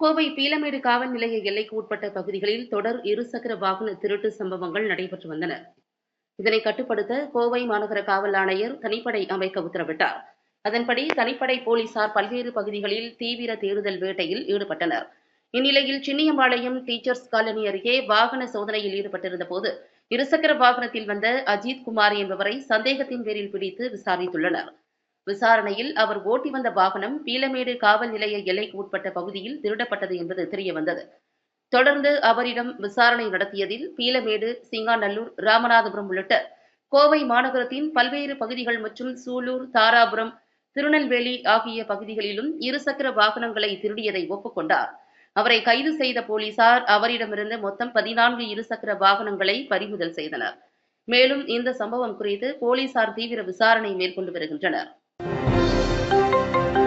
கோவை பீலமேடு காவல் நிலைய எல்லைக்கு உட்பட்ட பகுதிகளில் தொடர் இருசக்கர வாகன திருட்டு சம்பவங்கள் நடைபெற்று வந்தன. இதனை கட்டுப்படுத்த கோவை மாநகர காவல் ஆணையர் தனிப்படை அமைக்க உத்தரவிட்டார். அதன்படி தனிப்படை போலீசார் பல்வேறு பகுதிகளில் தீவிர தேடுதல் வேட்டையில் ஈடுபட்டனர். இந்நிலையில் சின்னியம்பாளையம் டீச்சர்ஸ் காலனி அருகே வாகன சோதனையில் ஈடுபட்டிருந்த போது இருசக்கர வாகனத்தில் வந்த அஜித் குமார் என்பவரை சந்தேகத்தின் பேரில் பிடித்து விசாரித்துள்ளனர். விசாரணையில் அவர் ஓட்டி வந்த வாகனம் பீலமேடு காவல் நிலைய எல்லைக்கு உட்பட்ட பகுதியில் திருடப்பட்டது என்பது தெரியவந்தது. தொடர்ந்து அவரிடம் விசாரணை நடத்தியதில் பீலமேடு சிங்காநல்லூர் ராமநாதபுரம் உள்ளிட்ட கோவை மாநகரத்தின் பல்வேறு பகுதிகள் மற்றும் சூலூர் தாராபுரம் திருநெல்வேலி ஆகிய பகுதிகளிலும் இருசக்கர வாகனங்களை திருடியதை ஒப்புக்கொண்டார். அவரை கைது செய்த போலீசார் அவரிடமிருந்து மொத்தம் பதினான்கு இருசக்கர வாகனங்களை பறிமுதல் செய்தனர். மேலும் இந்த சம்பவம் குறித்து போலீசார் தீவிர விசாரணை மேற்கொண்டு வருகின்றனர். Música